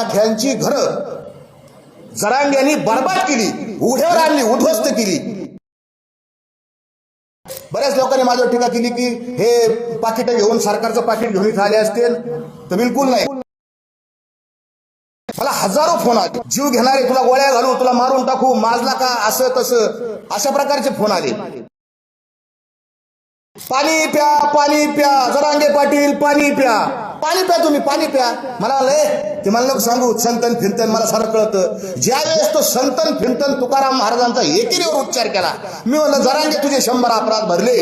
मराठ्यांची घरं जरांग्यांनी बरबाद केली उघड्यावर आणली उद्ध्वस्त केली. बऱ्याच लोकांनी माझ्यावर टीका केली की हे पाकिट घेऊन सरकारचं पाकिट घेऊन इथं आले असतील तर बिलकुल नाही. मला हजारो फोन आले. जीव घेणारे तुला गोळ्या घालू तुला मारून टाकू माजला का असं तसं अशा प्रकारचे फोन आले. पाणी प्या पाणी प्या. जरांगे पाटील पाणी प्या. पाणी प्या तुम्ही पाणी प्या. मला लय ते मला नको सांगू. संतन फिरतन मला सारं कळतं. ज्या वेळेस तो संतन फिरतन तुकाराम महाराजांचा एकेरीवर उच्चार केला मी म्हणलं जरांगे तुझे शंभर अपराध भरले.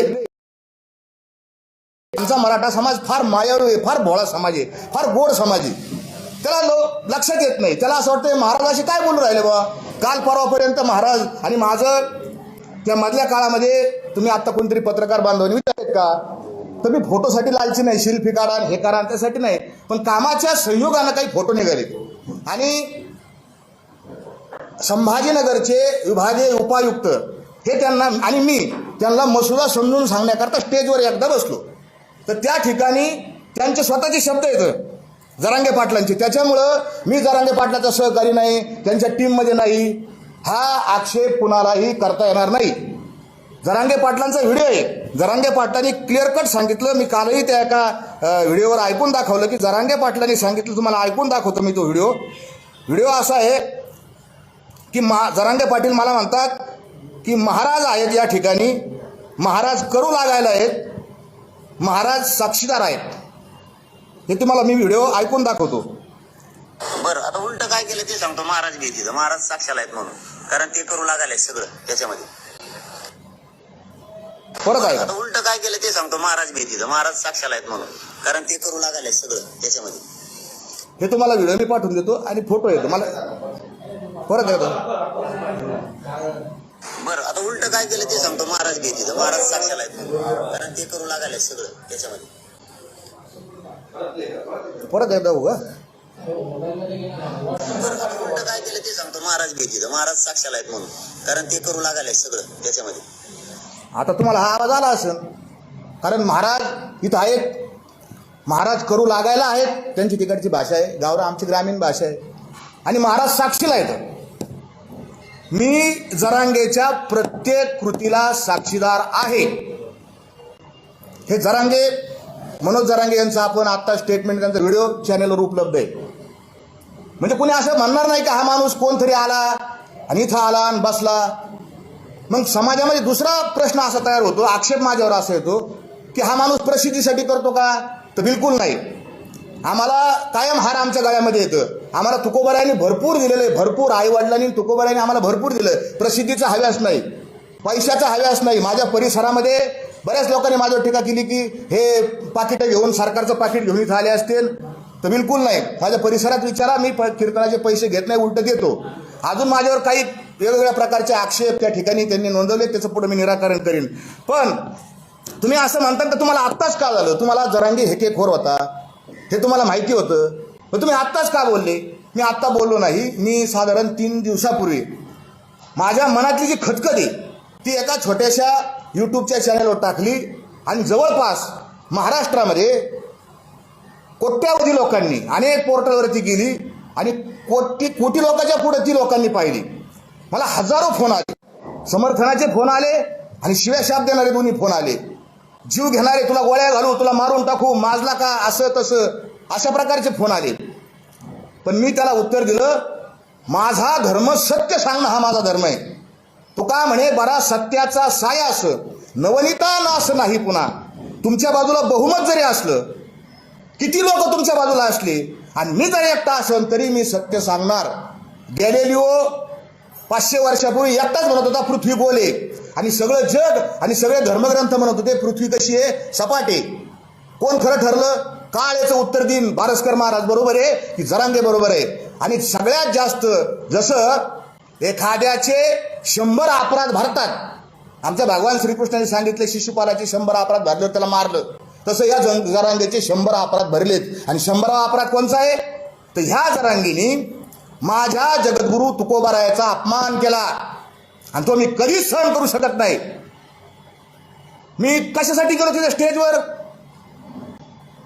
आमचा मराठा समाज फार मायाळू आहे फार भोळा समाज आहे फार गोड समाज आहे. त्याला लोक लक्षात येत नाही. त्याला असं वाटतं महाराजाशी काय बोलून राहिले बा काल परवापर्यंत महाराज आणि माझं त्या मधल्या काळामध्ये तुम्ही आता कोणतरी पत्रकार बांधवांनी विचारत का? तर मी फोटोसाठी लालची नाही शिल्फी काढा हे करा त्यासाठी नाही पण कामाच्या संयोगानं काही फोटो निघाले. आणि संभाजीनगरचे विभागीय उपायुक्त हे त्यांना आणि मी त्यांना मसुदा समजून सांगण्याकरता स्टेजवर एकदा बसलो. तर त्या ठिकाणी त्यांचे स्वतःचे शब्द येतं जरांगे पाटलांचे. त्याच्यामुळं मी जरांगे पाटलाचा सहकारी नाही त्यांच्या टीममध्ये नाही. हा आक्षेप कुणालाही करता येणार नाही. जरांगे पाटलांचा व्हिडिओ आहे. जरांगे पाटलांनी क्लिअर कट सांगितलं. मी कालही त्या एका व्हिडिओवर ऐकून दाखवलं की जरांगे पाटलांनी सांगितलं तुम्हाला ऐकून दाखवतो मी तो व्हिडिओ. व्हिडिओ असा आहे की मा जरांगे पाटील मला म्हणतात की महाराज आहेत या ठिकाणी. महाराज करू लागायला आहेत. महाराज साक्षीदार आहेत. हे तुम्हाला मी व्हिडिओ ऐकून दाखवतो. बरं आता उलट काय केलं ते सांगतो. महाराज भीती महाराज साक्षाला आहेत म्हणून. कारण ते करू लागायला सगळं त्याच्यामध्ये. परत आहे आता उलट काय केलं ते सांगतो. महाराज भीती महाराज साक्षाला आहेत म्हणून. कारण ते करू लागायला सगळं त्याच्यामध्ये. हे तुम्हाला व्हिडिओ मी पाठवून देतो आणि फोटो येतो. मला परत येतो बरं आता उलट काय केलं ते सांगतो. महाराज भीती महाराज साक्षाला आहेत म्हणून. कारण ते करू लागायला सगळं त्याच्यामध्ये. परत एकदा उगा बरं काय केलं ते सांगतो. महाराज भीती महाराज साक्षाला आहेत म्हणून. कारण ते करू लागायला सगळं त्याच्यामध्ये. आता तुम्हाला हा आवाज आला असेल कारण महाराज इथं आहेत. महाराज करू लागायला आहेत. त्यांची तिकडची भाषा आहे. गावरा आमची ग्रामीण भाषा आहे. आणि महाराज साक्षीला येतात मी जरांगेच्या प्रत्येक कृतीला साक्षीदार आहे. हे जरांगे मनोज जरांगे यांचं आपण आत्ता स्टेटमेंट त्यांचा व्हिडिओ चॅनेलवर उपलब्ध आहे. म्हणजे कुणी असं म्हणणार नाही का हा माणूस कोणतरी आला आणि इथं आला आणि बसला? मग समाजामध्ये दुसरा प्रश्न असा तयार होतो आक्षेप माझ्यावर असा येतो की हा माणूस प्रसिद्धीसाठी करतो का? तर बिलकुल नाही. आम्हाला कायम हार आमच्या गळ्यामध्ये येतं. आम्हाला तुकोबऱ्याने भरपूर दिलेलं आहे. भरपूर आईवडिलांनी वडिलांनी आम्हाला भरपूर दिलं प्रसिद्धीचा हव्यास नाही. पैशाचा हव्यास नाही. माझ्या परिसरामध्ये बऱ्याच लोकांनी माझ्यावर टीका केली की हे पाकिटं घेऊन सरकारचं पाकिट घेऊन इथं आले असतील. तर बिलकुल नाही. माझ्या परिसरात विचारा मी प- कीर्तनाचे पैसे घेत नाही उलट घेतो. अजून माझ्यावर काही वेगवेगळ्या प्रकारचे आक्षेप त्या ठिकाणी त्यांनी नोंदवले त्याचं पुढे मी निराकरण करीन. पण तुम्ही असं म्हणता तर तुम्हाला आत्ताच का झालं? तुम्हाला जरांगी हेकेखोर होता हे तुम्हाला माहिती होतं. मग तुम्ही आत्ताच का बोलले? मी आत्ता बोललो नाही. मी साधारण तीन दिवसापूर्वी. माझ्या मनातली जी खतखती ती एका छोट्याशा यूट्यूबच्या चॅनलवर टाकली आणि जवळपास महाराष्ट्रामध्ये कोट्यावधी लोकांनी अनेक पोर्टलवरती गेली आणि कोटी कोटी लोकांच्या पुढे ती लोकांनी पाहिली. मला हजारो फोन आले. समर्थनाचे फोन आले आणि शिव्या शाप देणारे दोन्ही फोन आले. जीव घेणारे तुला गोळ्या घालू तुला मारून टाकू माजला का असं तसं अशा प्रकारचे फोन आले. पण मी त्याला उत्तर दिलं माझा धर्म सत्य सांगणं हा माझा धर्म आहे. तुका म्हणे बरा सत्याचा सायास नवनीता नास नाही पुन्हा. तुमच्या बाजूला बहुमत जरी असलं किती लोक तुमच्या बाजूला असले? आणि मी जरी एकटा असेल तरी मी सत्य सांगणार. गॅलेलिओ पाचशे वर्षापूर्वी एकटाच म्हणत होता पृथ्वी बोले. आणि सगळं जग आणि सगळे धर्मग्रंथ म्हणत होते पृथ्वी कशी आहे? सपाटे. कोण खरं ठरलं? काळ याचं उत्तर देईन बारसकर महाराज बरोबर आहे की जरांगे बरोबर आहे? आणि सगळ्यात जास्त जसं एखाद्याचे शंभर अपराध भरतात. आमच्या भगवान श्रीकृष्णाने सांगितले शिशुपालाचे शंभर अपराध भरले त्याला मारलं. तसं या जरांगेचे शंभर अपराध भरलेत. आणि शंभरावा अपराध कोणचा आहे? तर ह्या जरांगीने माझ्या जगद्गुरु तुकोबारायाचा अपमान केला. आणि तो मी कधीच सहन करू शकत नाही. मी कशासाठी गेलो तिथे स्टेजवर?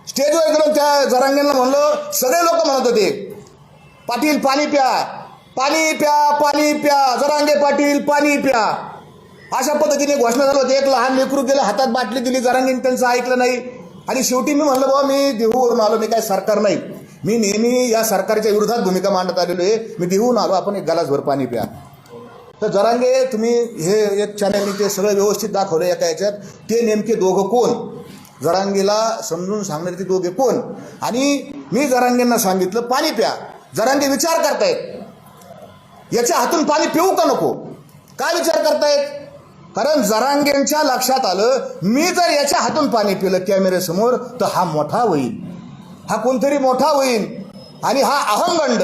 स्टेजवर गेलो त्या जरांगेला म्हणलं सगळे लोक म्हणत होते पाटील पाणी प्या पाणी प्या पाणी प्या जरांगे पाटील पाणी प्या. अशा पद्धतीने घोषणा झाली होती एक लहान लेकरू गेलं हातात बाटली दिली जरांगीने त्यांचं ऐकलं नाही. आणि शेवटी मी म्हणलं बाबा मी देहूवरून आलो मी काय सरकार नाही. मी नेहमी या सरकारच्या विरोधात भूमिका मांडत आलेलो आहे. मी देहून आलो आपण एक गलासभर पाणी प्या. तर जरांगे तुम्ही हे एक चॅनलनी ते सगळं व्यवस्थित दाखवलं एका याच्यात. ते नेमके दोघं कोण? जरांगेला समजून सांगणारे ते दोघे कोण? आणि मी जरांगेंना सांगितलं पाणी प्या. जरांगे विचार करतायत. याच्या हातून पाणी पिऊ का नको? काय विचार करतायत? कारण जरांगेंच्या लक्षात आलं मी जर याच्या हातून पाणी पिलं कॅमेऱ्यासमोर तर हा मोठा होईल. हा कोणतरी मोठा होईल. आणि हा अहंगंड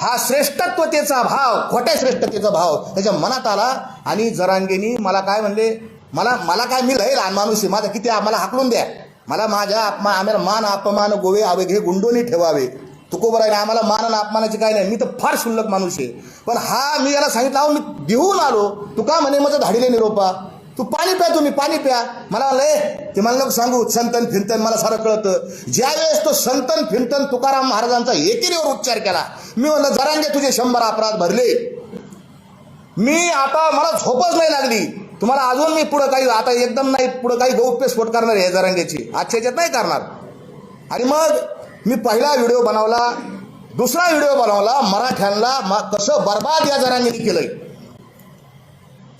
हा श्रेष्ठत्वतेचा भाव खोट्या श्रेष्ठतेचा भाव त्याच्या मनात आला. आणि जरांगेनी मला काय म्हणले मला मला काय मी लय लहान माणूस आहे माझा किती आम्हाला हाकलून द्या. मला माझ्या अपमा आम्हाला मान अपमान गोवे आवेघे गुंडोनी ठेवावे. तुकोबर आहे आम्हाला मान अपमानाची काय नाही. मी तर फार शुल्लक माणूस आहे. पण हा मी याला सांगितलं अहो मी देऊन आलो. तू का म्हणे माझं धाडीले निरोपा? तू पाणी प्या तुम्ही पाणी प्या. मला लय ते मला नको सांगू. संतन फिरतन मला सारं कळतं. ज्यावेळेस तो संतन फिरतन तुकाराम महाराजांचा एकेरीवर उच्चार केला मी म्हणलं जरांगे तुझे शंभर अपराध भरले. मी आता मला झोपच नाही लागली. तुम्हाला अजून मी पुढं काही आता एकदम नाही पुढं काही गौप्य स्फोट करणार आहे जरांगेची. आजच्या याच्यात नाही करणार. आणि मग मी पहिला व्हिडिओ बनवला दुसरा व्हिडिओ बनवला मराठ्यांना कसं बर्बाद या जरांगेने केलंय.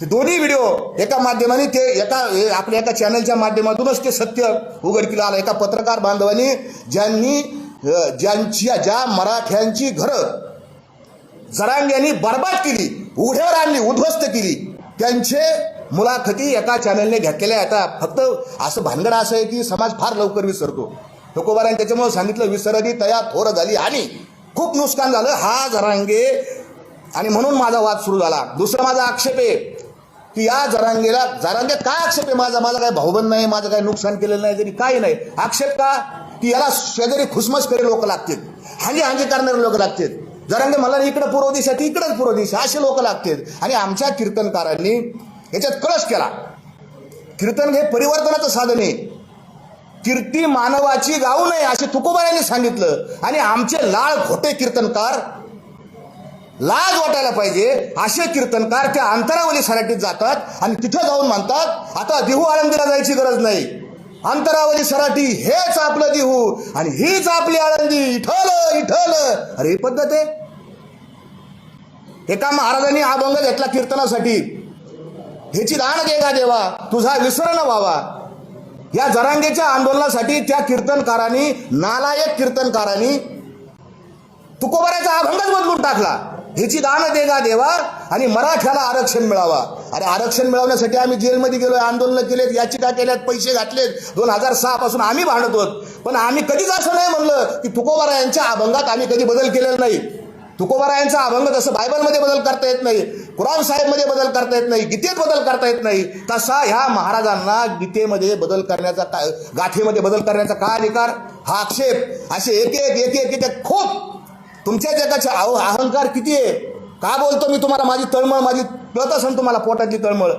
ते दोन्ही व्हिडिओ एका माध्यमाने ते एका आपल्या एका चॅनलच्या माध्यमातूनच ते सत्य उघडकीला आलं. एका पत्रकार बांधवांनी ज्यांनी ज्यांच्या ज्या मराठ्यांची घरं जरांग्यांनी बर्बाद केली उघड्यावर आणली उद्ध्वस्त केली त्यांचे मुलाखती एका चॅनलने घेतलेल्या आता फक्त असं भानगड असं आहे की समाज फार लवकर विसरतो. तुकोबाराने त्याच्यामुळे सांगितलं विसरली तया थोर झाली आणि खूप नुकसान झालं हा जरांगे. आणि म्हणून माझा वाद सुरू झाला. दुसरा माझा आक्षेप आहे की या जरांगेला जरांगे काय आक्षेप आहे माझा? माझा काय भाऊबंद नाही माझं काय नुकसान केलेलं नाही तरी काही नाही. आक्षेप का? की याला शेजारी खुसमस करे लोक लागतील. हांगे हांगे करणारे लोक लागतील. जरांगे मला इकडं पूर्व दिशा ती इकडंच पूर्व दिशा. असे लोक लागतील. आणि आमच्या कीर्तनकारांनी याच्यात कळश केला. कीर्तन हे परिवर्तनाचं साधन आहे. कीर्ती मानवाची गाऊ नये असे तुकोबायांनी सांगितलं. आणि आमचे लाळ खोटे कीर्तनकार लाज वाटायला पाहिजे असे कीर्तनकार त्या अंतरावली सराटीत जातात आणि तिथं जाऊन म्हणतात आता देहू आळंदीला जायची गरज नाही. अंतरावली सराटी हेच आपलं देहू आणि हीच आपली आळंदी. इठल इठल. अरे ही पद्धत आहे. एका महाराजांनी अभंग घेतला कीर्तनासाठी. ह्याची दान दे देवा. तुझा विसरण व्हावा. या जरांगेच्या आंदोलनासाठी त्या कीर्तनकारांनी नालायक कीर्तनकारांनी तुकोबऱ्याचा अभंगच बदलून टाकला. ह्याची दान दे देवा आणि मराठ्याला आरक्षण मिळावा. अरे आरक्षण मिळवण्यासाठी आम्ही जेलमध्ये गेलो आंदोलन केलेत याचिका केल्यात पैसे घातलेत. दोन हजार सहा पासून आम्ही भांडत होत. पण आम्ही कधीच असं नाही म्हणलं की तुकोबारा यांच्या अभंगात आम्ही कधी बदल केलेला नाही. तुकोबारायांचा अभंग जसं बायबलमध्ये बदल करता येत नाही कुराण साहेबमध्ये बदल करता येत नाही गीतेत बदल करता येत नाही तसा ह्या महाराजांना गीतेमध्ये बदल करण्याचा काय गाथेमध्ये बदल करण्याचा काय अधिकार? हा आक्षेप. असे एक एक एक एक एक एक खूप तुमच्या जगाचे अहो अहंकार किती आहे? का बोलतो मी तुम्हाला? माझी तळमळ माझी कळत असेल तुम्हाला पोटातली तळमळ.